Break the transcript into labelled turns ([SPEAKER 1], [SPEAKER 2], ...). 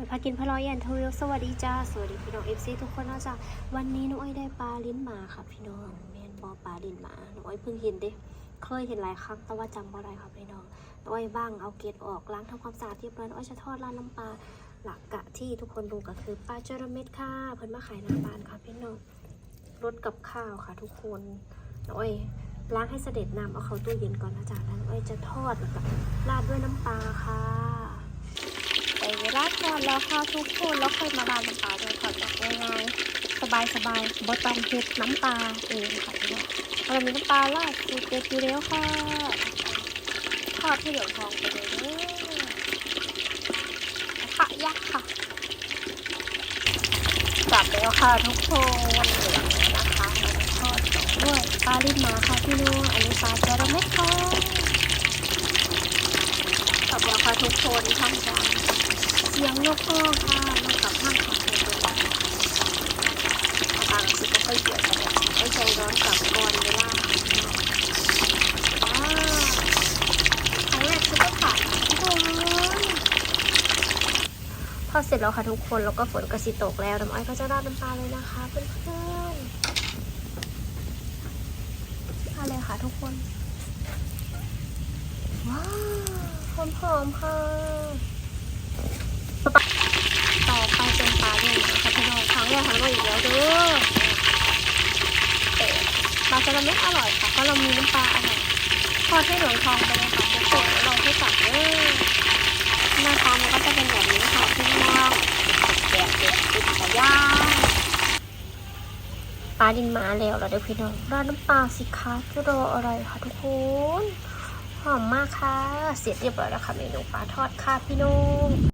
[SPEAKER 1] อยพากินพะลอยแอนทวิลสวัสดีจ้า สวัสดีพี่น้องเอฟซีทุกคนนะจ๊ะวันนี้น้องอ้อยได้ปลาลิ้นหมาค่ะพี่น้องแมนบอปลาลิ้นหมา น้องอ้อยเพิ่งเห็นเด้เคยเห็นหลายครั้งแต่ว่าจำบ่ได้ค่ะพี่น้อง น้องอ้อยบ้างเอาเกล็ดออกล้างทำความสะอาดเรียบร้อยน้องอ้อยจะทอดราดน้ำปลาหลักกะที่ทุกคนรู้ก็คือปลาจระเม็ดค่ะ เพิ่นมาขายหน้าบ้านค่ะพี่น้องรสกับข้าวค่ะทุกคนน้องอ้อยล้างให้เสด็จน้ำเอาเข้าตู้เย็นก่อนนะจ๊ะแล้วน้องอ้อยจะทอดแล้วก็ราดด้วยน้ำปลาค่ะ ลาทอดแล้วค่ะทุกคนแล้วค่อยมาราดน้ำปลาด้วยทอดแบบง่ายๆสบายสบายๆบ่ต้องเฮ็ดน้ำปลาเองค่ะพี่น้องเรามีน้ำปลาราดสูตรเด็ดอยู่แล้วค่ะทอดที่เหลืองทองไปเลยเด้อะยักษ์ค่ะจับแล้วค่ะทุกคนเหลืองแล้นะคะเราจะทอดต่อด้วยปลาลิ้นหมาค่ะพี่น้องอันนี้ปลาจระเม็ดค่ะขอบคุณค่ะทุกคนท่านจ้าเสียงนกพ่อค่ะนกกับท่านของเธอเลยทางสิก็ค่อยเกี่ยวกันเลยไม่ใจร้อนกับก่อนเวลาว้าวครั้งแรกคือก็ผ่านทุกคนพอเสร็จแล้วค่ะทุกคนแล้วก็ฝนก็สิตกแล้วน้ำอ้อยก็จะราดน้ำปลาเลยนะคะเพื่อนๆมาเลยค่ะทุกคนว้าวหอมๆค่ะ ต่อไปเป็นปลาเนี่ยนะคะพี่น้องครั้งแรกของเราอีกแล้วเด้อแต่ปลาจะไม่อร่อยค่ะเพราะเรามีน้ำปลาอร่อยทอดให้หลืองทองไปเลยค่ะทุกคนแล้วเราให้กลับเด้อหน้าตามันก็จะเป็นแบบนี้ค่ะพี่น้องแบบเด็ดติดกระย่างปลาดินมาแล้วเราเดี๋ยวพี่น้องราดน้ำปลาสิคะจะรออะไรค่ะทุกคนหอมมากค่ะ เสร็จเรียบร้อยแล้วค่ะเมนูปลาทอดค่ะพี่นุ่ม